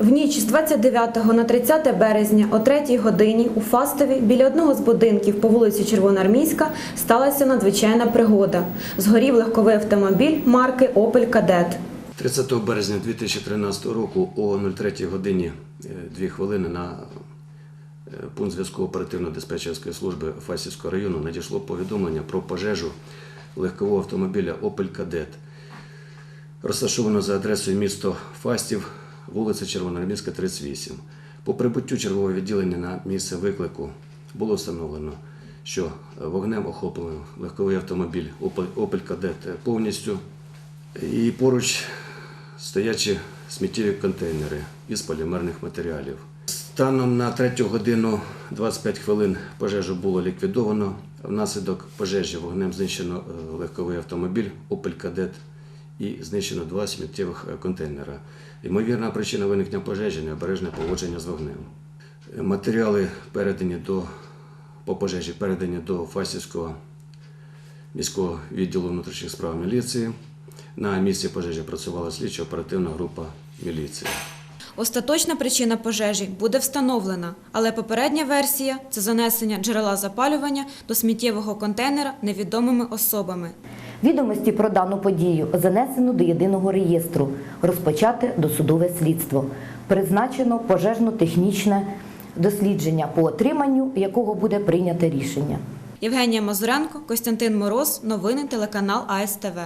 В ніч з 29 на 30 березня о 3 годині у Фастові біля одного з будинків по вулиці Червоноармійська сталася надзвичайна пригода. Згорів легковий автомобіль марки Opel Kadett. 30 березня 2013 року о 03 годині 2 хвилини на е, пункт зв'язку оперативно-диспетчерської служби Фасівського району надійшло повідомлення про пожежу легкового автомобіля Opel Kadett, розташовано за адресою місто Фастів, вулиця Червоноармійська, 38. По прибуттю чергового відділення на місце виклику було встановлено, що вогнем охоплено легковий автомобіль Opel Kadett повністю. І поруч стоячі сміттєві контейнери із полімерних матеріалів. Станом на 3 годину 25 хвилин пожежу було ліквідовано. Внаслідок пожежі вогнем знищено е, легковий автомобіль Opel Kadett і знищено два сміттєвих е, контейнера. Ймовірна причина виникнення пожежі необережне поводження з вогнем. Е, Матеріали передані до по пожежі передані до Фастівського міського відділу внутрішніх справ міліції. На місці пожежі працювала слідчо оперативна група міліції. Остаточна причина пожежі буде встановлена, але попередня версія це занесення джерела запалювання до сміттєвого контейнера невідомими особами. Відомості про дану подію занесено до єдиного реєстру, розпочати досудове слідство. Призначено пожежно-технічне дослідження, по отриманню якого буде прийняте рішення. Євгенія Мазуренко, Костянтин Мороз, новини телеканал АСТВ.